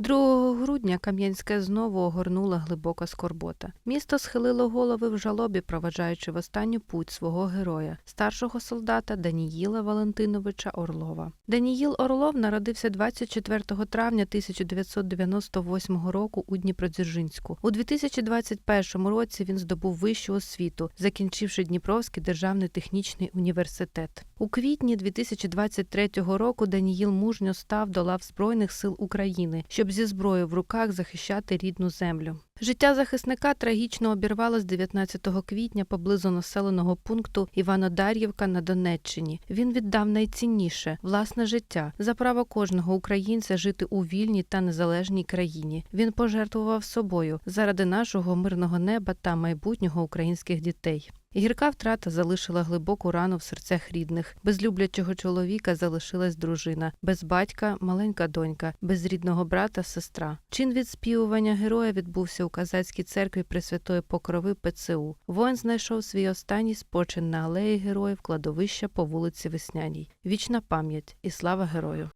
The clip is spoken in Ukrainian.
2 грудня Кам'янське знову огорнула глибока скорбота. Місто схилило голови в жалобі, проваджаючи в останню путь свого героя, старшого солдата Даніїла Валентиновича Орлова. Даніїл Орлов народився 24 травня 1998 року у Дніпродзержинську. У 2021 році він здобув вищу освіту, закінчивши Дніпровський державний технічний університет. У квітні 2023 року Даніїл мужньо став до лав Збройних сил України, щоб зі зброєю в руках захищати рідну землю. Життя захисника трагічно обірвалось 19 квітня поблизу населеного пункту Іванодар'ївка на Донеччині. Він віддав найцінніше власне життя за право кожного українця жити у вільній та незалежній країні. Він пожертвував собою заради нашого мирного неба та майбутнього українських дітей. Гірка втрата залишила глибоку рану в серцях рідних. Без люблячого чоловіка залишилась дружина, без батька маленька донька, без рідного брата сестра. Чин відспівування героя відбувся у казацькій церкві Пресвятої Покрови ПЦУ. Воїн знайшов свій останній спочин на алеї героїв кладовища по вулиці Весняній. Вічна пам'ять і слава герою.